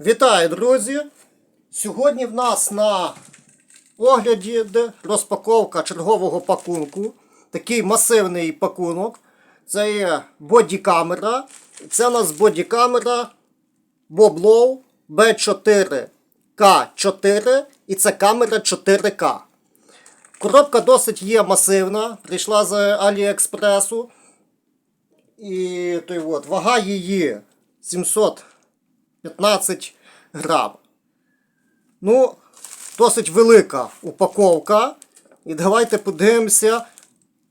Вітаю, друзі! Сьогодні в нас на огляді розпаковка чергового пакунку. Такий масивний пакунок. Це є бодікамера. Це у нас бодікамера Boblow B4K4 і це камера 4К. Коробка досить є масивна, прийшла з Аліекспресу. І той от, вага її 715 грам. Ну, досить велика упаковка. І давайте подивимося,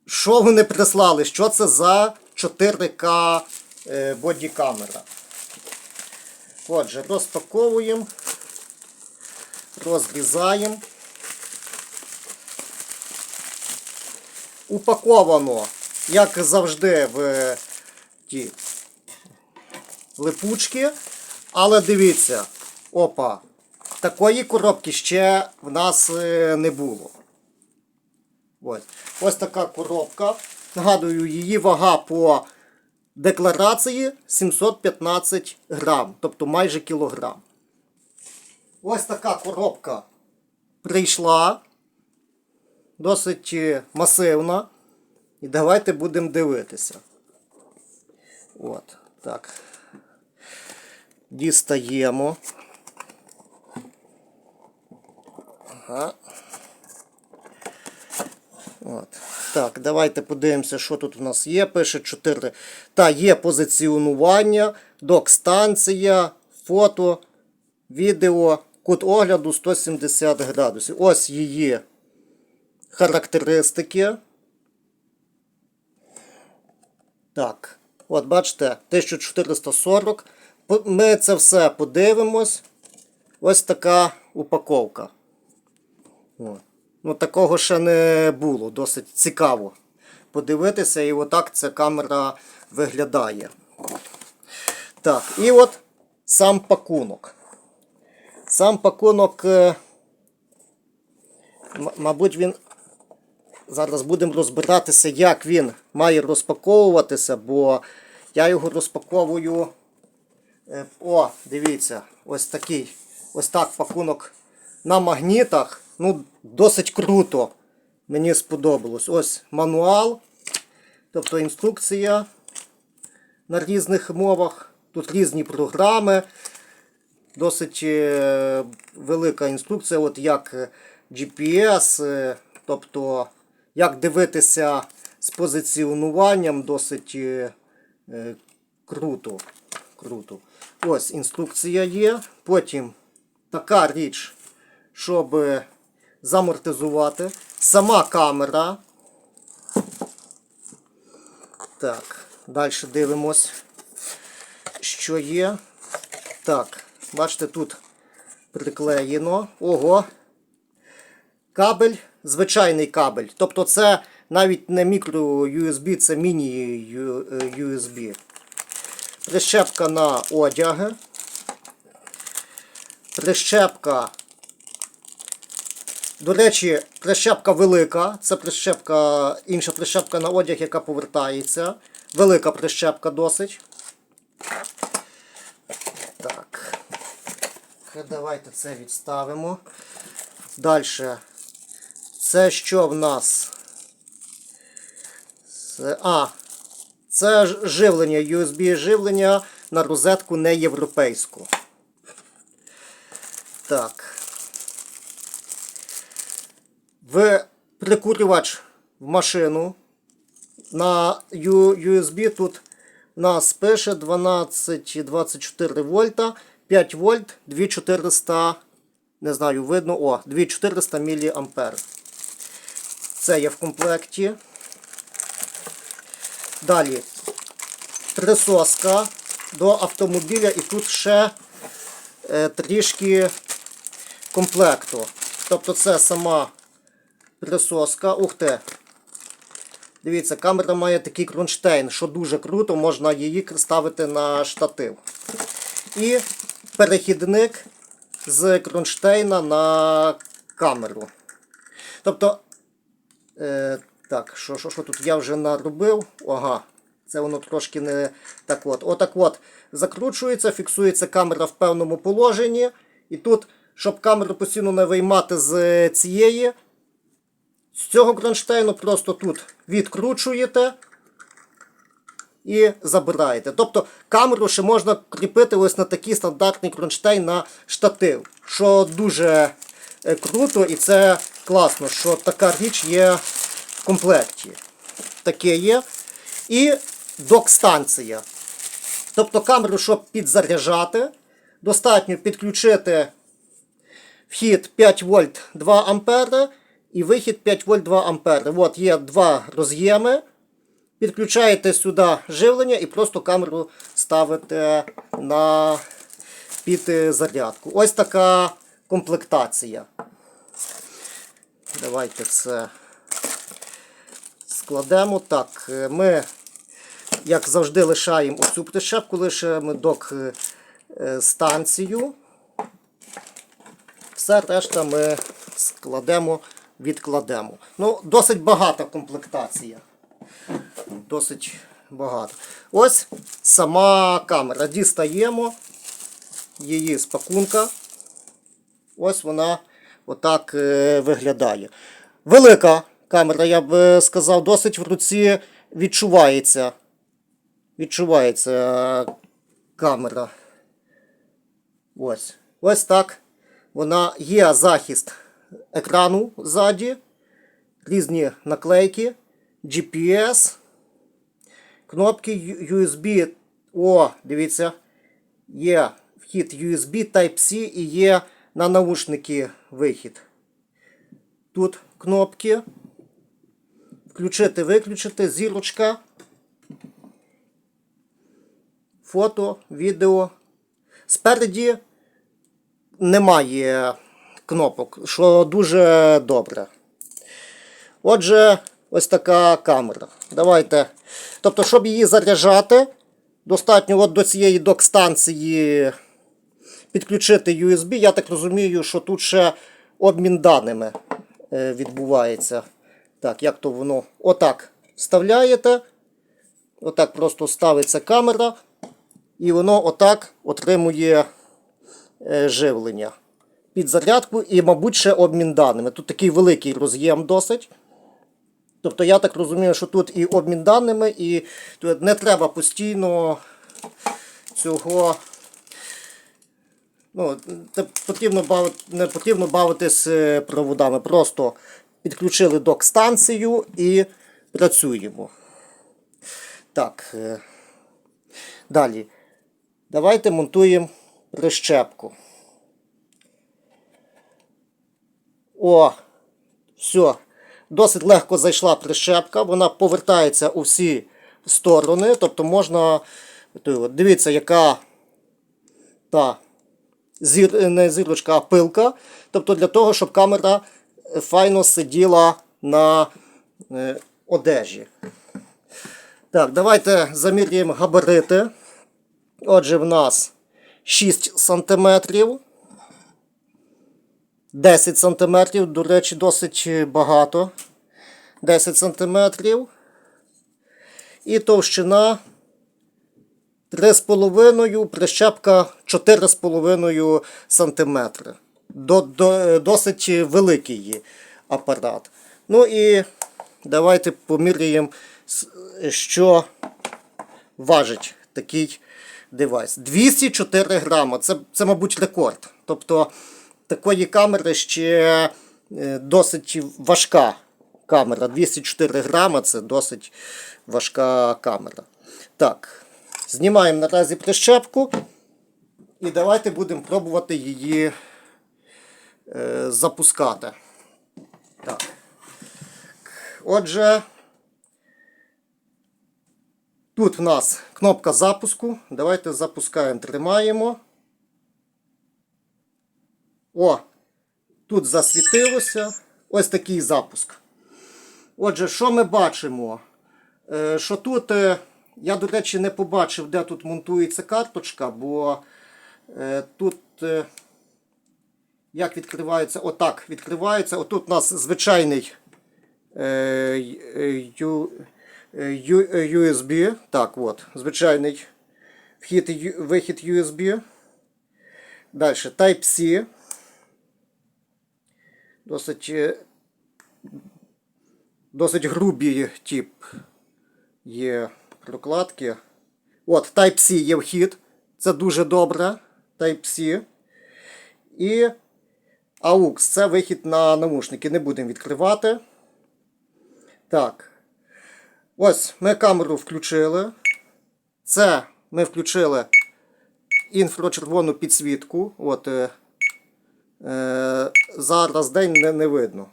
що вони прислали, що це за 4К е, бодікамера. Отже, розпаковуємо, розрізаємо. Упаковано, як завжди, в ті липучки. Але дивіться, опа, такої коробки ще в нас е, не було. Ось. Ось така коробка. Нагадую, її вага по декларації 715 грам, тобто майже кілограм. Ось така коробка прийшла. Досить е, масивна. І давайте будемо дивитися. От, так. Дістаємо. Ага. От. Так, давайте подивимося, що тут у нас є. Пише 4. Та, є позиціонування, док-станція, фото, відео, кут огляду 170 градусів. Ось її характеристики. Так, от бачите, 1440. Ми це все подивимось. Ось така упаковка. От. Ну, такого ще не було. Досить цікаво подивитися, і отак ця камера виглядає. Так, і от сам пакунок. Сам пакунок, е, мабуть, він Зараз будемо розбиратися, як він має розпаковуватися, бо я його розпаковую. Е, О, дивіться, ось такий. Ось так пакунок на магнітах. Ну, досить круто. Мені сподобалось. Ось мануал, тобто інструкція на різних мовах. Тут різні програми. Досить е, велика інструкція, от як е, GPS, тобто як дивитися з позиціонуванням, досить круто. Круто. Ось інструкція є. Потім така річ, щоб е, замортизувати. Сама камера. Так, далі дивимось, що є. Так, бачите, тут приклеєно. Ого. Кабель, звичайний кабель. Тобто це навіть не мікро USB, це міні-USB. Прищепка на одяги. Прищепка. До речі, прищепка велика. Це прищепка, інша прищепка на одяг, яка повертається. Велика прищепка досить. Так. Давайте це відставимо. Далі. Це що в нас? А, це живлення, USB живлення на розетку не європейську. Так. В прикурювач в машину. На USB тут нас пише 12,24 вольта, 5 вольт, 2400, не знаю, видно, о, 2400 мА. Це є в комплекті. Далі трисоска до автомобіля і тут ще е, трішки комплекту. Тобто це сама присоска. Ух ти. Дивіться, камера має такий кронштейн, що дуже круто, можна її ставити на штатив. І перехідник з кронштейна на камеру. Тобто, е, так, що, що, що тут я вже наробив? Ага, Це воно трошки не так от. Отак от закручується, фіксується камера в певному положенні. І тут, щоб камеру постійно не виймати з цієї, з цього кронштейну просто тут відкручуєте і забираєте. Тобто камеру ще можна кріпити ось на такий стандартний кронштейн на штатив, що дуже е, круто і це класно, що така річ є комплекті. Таке є. І док-станція. Тобто камеру, щоб підзаряджати, достатньо підключити вхід 5 вольт 2 ампери і вихід 5 вольт 2 ампери. От є два роз'єми. Підключаєте сюди живлення і просто камеру ставите на підзарядку. Ось така комплектація. Давайте це складемо. Так, е, ми, як завжди, лишаємо оцю прищепку, лишаємо док е, е, станцію. Все решта ми складемо, відкладемо. Ну, досить багата комплектація. Досить багато. Ось сама камера. Дістаємо її з пакунка. Ось вона отак виглядає. Велика камера, я б е, сказав, досить в руці відчувається. Відчувається е, камера. Ось. Ось так. Вона є захист екрану ззаді, різні наклейки, GPS, кнопки USB. О, дивіться, є вхід USB Type-C і є на наушники вихід. Тут кнопки. Включити, виключити, зірочка. Фото, відео. Спереді немає кнопок, що дуже добре. Отже, ось така камера. Давайте. Тобто, щоб її заряджати, достатньо от до цієї док-станції підключити USB. Я так розумію, що тут ще обмін даними е, відбувається. Так, як то воно? Отак вставляєте. Отак просто ставиться камера. І воно отак отримує е, живлення. Під зарядку і, мабуть, ще обмін даними. Тут такий великий роз'єм досить. Тобто я так розумію, що тут і обмін даними, і не треба постійно цього. Ну, не потрібно бавити, не потрібно бавитись е, проводами. Просто підключили док-станцію і працюємо. Так. е, Далі. Давайте монтуємо прищепку. О, все. Досить легко зайшла прищепка, вона повертається у всі сторони. Тобто можна. Дивіться, яка та зір, не зірочка, а пилка. Тобто для того, щоб камера файно сиділа на е, одежі. Так, давайте замірюємо габарити. Отже, в нас 6 см. 10 см, до речі, досить багато. 10 см. І товщина 3,5, прищепка 4,5 см. До, до, досить великий апарат. Ну і давайте поміряємо, що важить такий девайс. 204 грама. Це, це мабуть, рекорд. Тобто такої камери ще е, досить важка камера. 204 грама це досить важка камера. Так, знімаємо наразі прищепку. І давайте будемо пробувати її запускати. Так. Отже, тут в нас кнопка запуску. Давайте запускаємо, тримаємо. О, тут засвітилося. Ось такий запуск. Отже, що ми бачимо? Е, що тут, е, я, до речі, не побачив, де тут монтується карточка, бо е, тут, е, як відкривається, отак відкривається. Отут у нас звичайний е, ю, е, е, USB. Так, от, звичайний вхід вихід USB. Далі Type-C. Досить, е, досить грубий тип є прокладки. От, Type-C є вхід. Це дуже добре. Type-C. І AUX це вихід на наушники. Не будемо відкривати. Так. Ось ми камеру включили. Це ми включили інфрачервону підсвітку. От, е, е, зараз день не, не видно.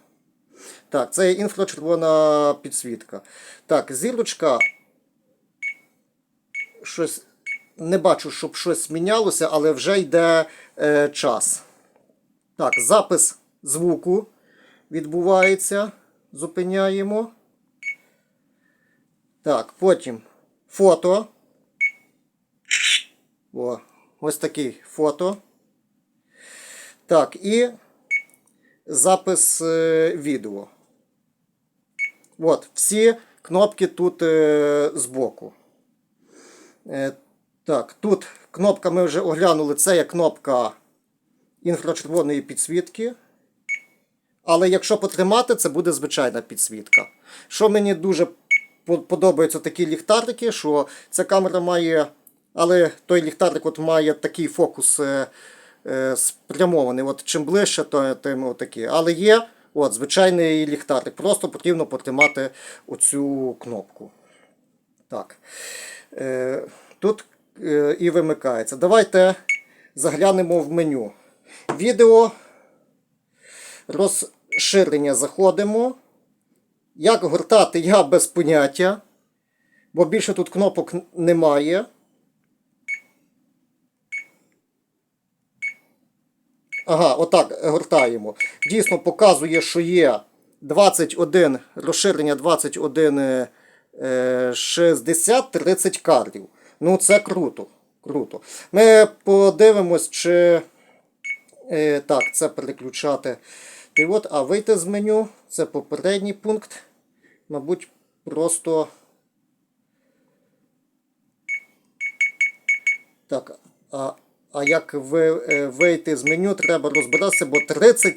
Так, це інфрачервона підсвітка. Так, зірочка. Щось не бачу, щоб щось мінялося, але вже йде е, час. Так, запис звуку відбувається. Зупиняємо. Так, потім фото. О, ось такий фото. Так, і запис е, відео. От, всі кнопки тут е, збоку. Е, так, тут кнопка ми вже оглянули. Це є кнопка інфрачервоної підсвітки. Але якщо потримати, це буде звичайна підсвітка. Що мені дуже подобаються такі ліхтарики, що ця камера має. Але той ліхтарик от має такий фокус е, е, спрямований. От чим ближче, то тим отакий. Але є от, звичайний ліхтарик. Просто потрібно потримати оцю кнопку. Так. Е, тут е, і вимикається. Давайте заглянемо в меню. Відео. Розширення заходимо. Як гортати, я без поняття. Бо більше тут кнопок немає. Ага, отак гортаємо. Дійсно показує, що є 21 розширення 21 е, е, 60 30 кадрів. Ну, це круто. Круто. Ми подивимось, чи. Е, так, це переключати. І от, а вийти з меню. Це попередній пункт. Мабуть, просто. Так, а, а як ви, е, вийти з меню, треба розбиратися, бо 30,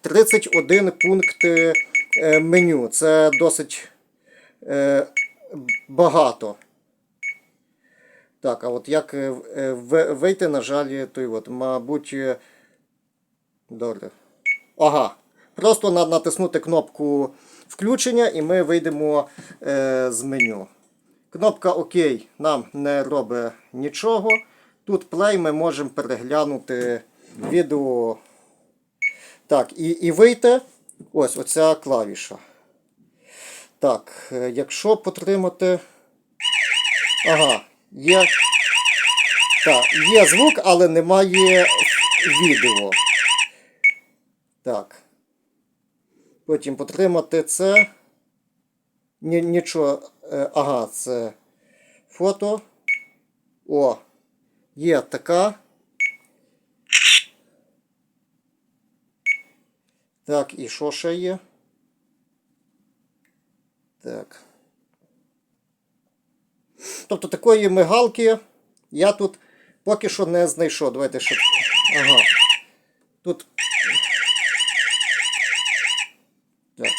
31 пункт е, меню. Це досить е, багато. Так, а от як вийти, на жаль, той от, мабуть. Добре. Ага. Просто на- натиснути кнопку включення і ми вийдемо е, з меню. Кнопка ОК нам не робить нічого. Тут play ми можемо переглянути відео. Так, і, і вийти. Ось оця клавіша. Так, е, якщо потримати. Ага, є. Так, є звук, але немає відео. Так. Потім потримати це. Ні, нічого. Е, ага, це фото. О, є така. Так, і що ще є? Так. Тобто такої мигалки я тут поки що не знайшов. Давайте ще. Ага. Тут. Так.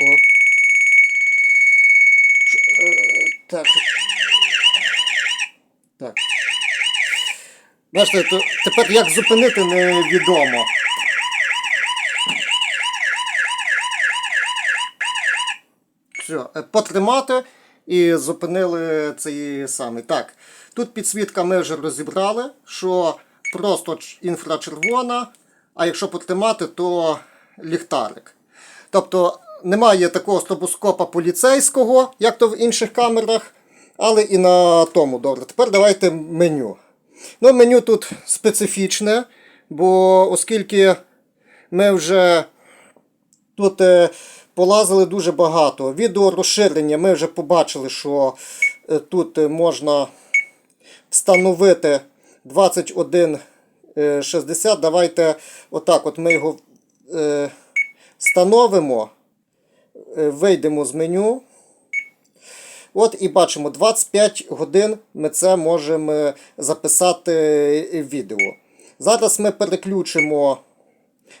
О. Ш- е, Так. Так. Бачите, то тепер як зупинити невідомо. Все, потримати і зупинили цей самий. Так, тут підсвітка ми вже розібрали, що просто інфрачервона, а якщо потримати, то ліхтарик. Тобто немає такого стробоскопа поліцейського, як то в інших камерах, але і на тому добре. Тепер давайте меню. Ну, меню тут специфічне, бо оскільки ми вже тут е, полазили дуже багато. Відео розширення ми вже побачили, що е, тут е, можна встановити 2160. Давайте отак от ми його е, встановимо, е, вийдемо з меню. От і бачимо, 25 годин ми це можемо записати е, відео. Зараз ми переключимо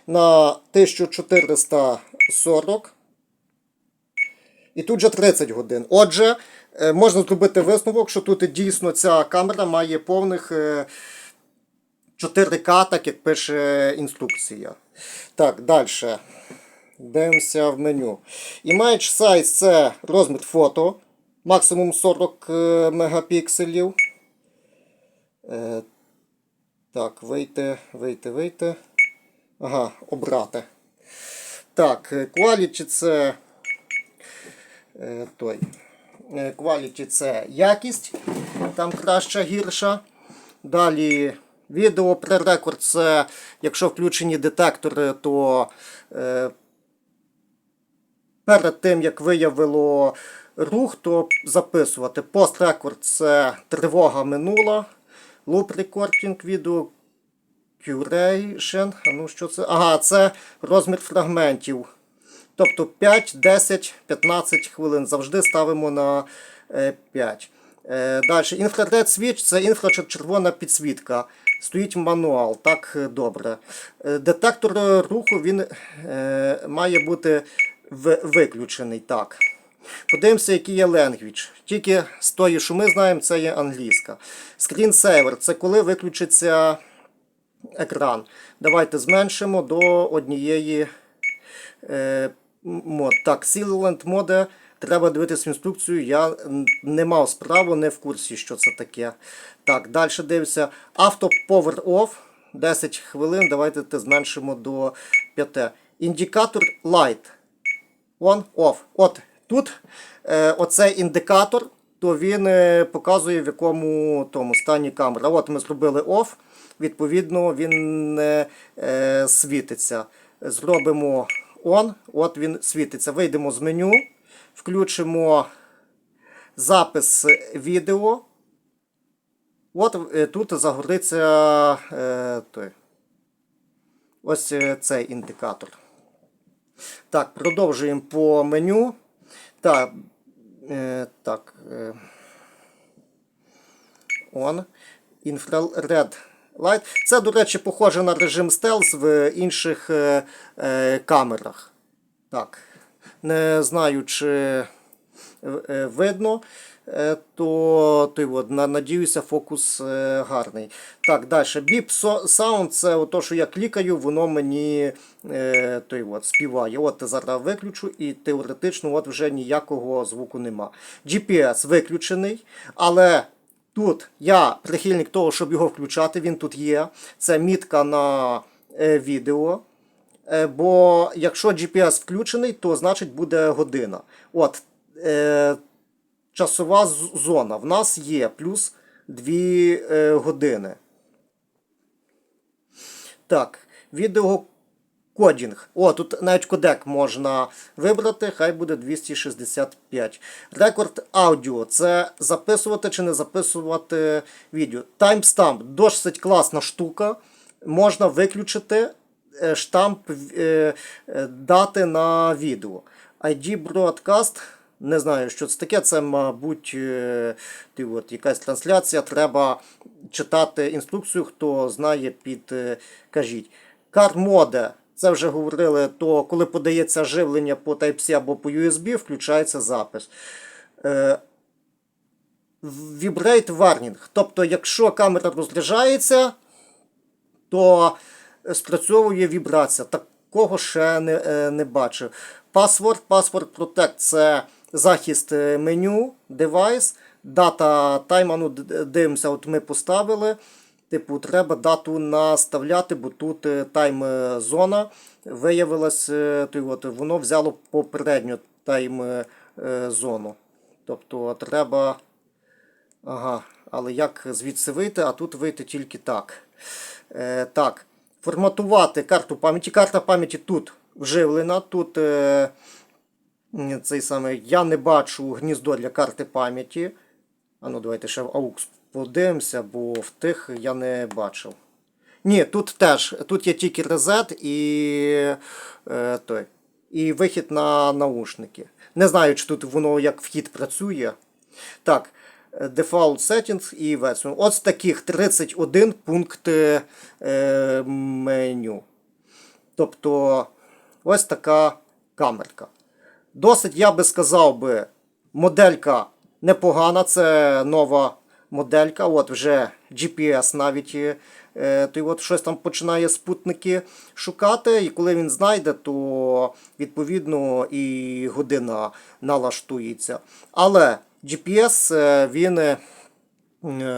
на 1440. І тут же 30 годин. Отже, е, можна зробити висновок, що тут дійсно ця камера має повних е, 4К, так як пише інструкція. Так, далі. Дивимося в меню. Image size це розмір фото. Максимум 40 е, мегапікселів. Е, Так, вийти, вийти, вийти. Ага, обрати. Так, е, quality це е, той. Е, Quality це якість, там краща, гірша. Далі відео пререкорд це, якщо включені детектори, то е, перед тим як виявило рух, то записувати. Пост-рекорд це тривога минула. Loop recording відео Curation. А ну що це? Ага, це розмір фрагментів. Тобто 5, 10, 15 хвилин. Завжди ставимо на е, 5. Е, Далі. Інфраред свіч це інфрачервона підсвітка. Стоїть мануал. Так, е, добре. Е, Детектор е, руху він е, має бути виключений. Так. Подивимося, який є language. Тільки з тої, що ми знаємо, це є англійська. Screensaver це коли виключиться екран. Давайте зменшимо до однієї е, мод. Так, Silent моде. Треба дивитися інструкцію. Я не мав справу, не в курсі, що це таке. Так, далі дивимося. Auto Power Off. 10 хвилин. Давайте те зменшимо до 5. Індикатор Light. On, off. От тут е, оцей індикатор, то він е, показує в якому тому стані камера. От ми зробили off, відповідно, він не е, світиться. Зробимо on, от він світиться. Вийдемо з меню, включимо запис відео. От е, тут загориться е, той. Ось е, цей індикатор. Так, продовжуємо по меню. Так. Е, так. Е, on. Infrared Light. Це, до речі, похоже на режим стелс в інших е, е, камерах. Так. Не знаю, чи е, видно. Е, То, то от, надіюся, фокус гарний. Так, далі. So- Sound це ото, що я клікаю, воно мені той от, співає. От зараз виключу і теоретично от вже ніякого звуку нема. GPS виключений, але тут я прихильник того, щоб його включати, він тут є. Це мітка на е, відео. Е, Бо якщо GPS включений, то значить буде година. От, е, часова зона в нас є плюс 2 е, години. Так, відеокодінг. О, тут навіть кодек можна вибрати, хай буде 265. Рекорд аудіо це записувати чи не записувати відео. Таймстамп досить класна штука. Можна виключити е, штамп е, е, дати на відео. ID Broadcast. Не знаю, що це таке. Це, мабуть, ти от, якась трансляція. Треба читати інструкцію, хто знає, підкажіть. CarMode, це вже говорили, то коли подається живлення по Type-C або по USB, включається запис. Е, Vibrate Warning. Тобто, якщо камера розряджається, то спрацьовує вібрація. Такого ще не, е, не бачив. Password, Password Protect це захист е, меню, девайс, дата тайма. Дивимося, от ми поставили. Типу, треба дату наставляти, бо тут е, тайм-зона виявилась, е, от, воно взяло попередню тайм-зону. Тобто треба. Ага, але як звідси вийти, а тут вийти тільки так. Е, так, форматувати карту пам'яті. Карта пам'яті тут вживлена. Тут е, цей самий, я не бачу гніздо для карти пам'яті. А ну давайте ще в AUX подивимося, бо в тих я не бачив. Ні, тут теж. Тут є тільки резет і, е, той, і вихід на наушники. Не знаю, чи тут воно як вхід працює. Так, Default Settings і Version. Ось таких 31 пункти е, меню. Тобто, ось така камерка. Досить, я би сказав би, моделька непогана, це нова моделька. От вже GPS навіть е, той от щось там починає спутники шукати. І коли він знайде, то відповідно і година налаштується. Але GPS е, він. е,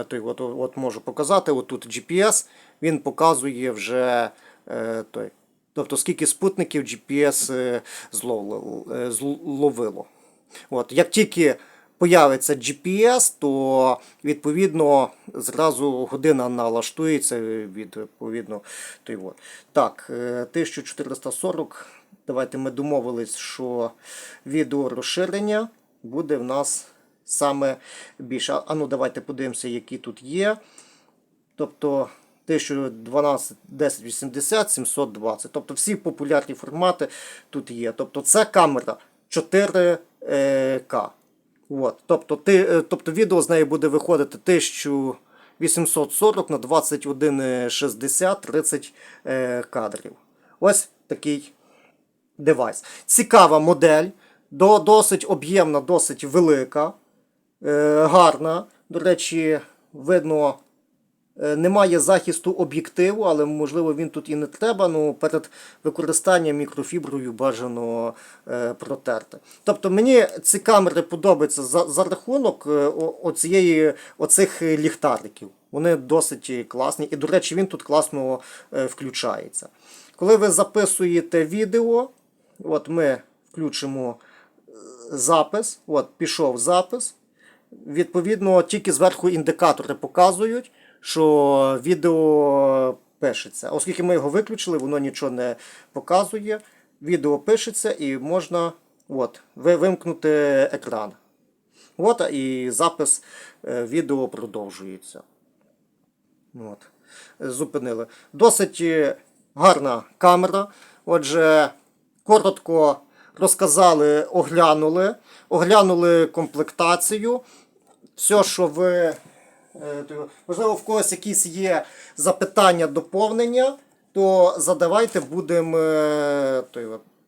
той, от, от можу показати, отут GPS, він показує вже той. Тобто скільки спутників GPS зловило. От, як тільки появиться GPS, то відповідно зразу година налаштується відповідно. Той, от. Так, е, 1440. Давайте ми домовились, що відео розширення буде в нас саме більше. А ну давайте подивимося, які тут є. Тобто 1012, 1080, 720. Тобто всі популярні формати тут є. Тобто це камера 4К. От. Тобто, ти, е, тобто відео з неї буде виходити 1840 на 2160 30 е, кадрів. Ось такий девайс. Цікава модель, до, досить об'ємна, досить велика, е, гарна. До речі, видно, немає захисту об'єктиву, але можливо він тут і не треба. Ну, перед використанням мікрофіброю бажано е, протерти. Тобто мені ці камери подобаються за, за рахунок е, оцієї, оцих ліхтариків. Вони досить класні. І, до речі, він тут класно е, включається. Коли ви записуєте відео, от ми включимо запис, от пішов запис. Відповідно, тільки зверху індикатори показують, що відео пишеться. Оскільки ми його виключили, воно нічого не показує. Відео пишеться і можна от, вимкнути екран. От, і запис е, відео продовжується. От. Зупинили. Досить е, гарна камера. Отже, коротко розказали, оглянули, оглянули комплектацію. Все, що ви. Е, Можливо, в когось якісь є запитання, доповнення, то задавайте, будемо е,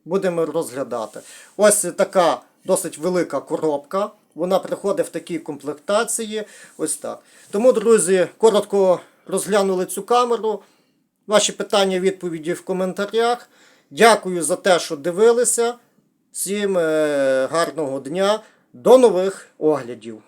будемо розглядати. Ось така досить велика коробка. Вона приходить в такій комплектації. Ось так. Тому, друзі, коротко розглянули цю камеру. Ваші питання, відповіді в коментарях. Дякую за те, що дивилися. Всім е, гарного дня. До нових оглядів.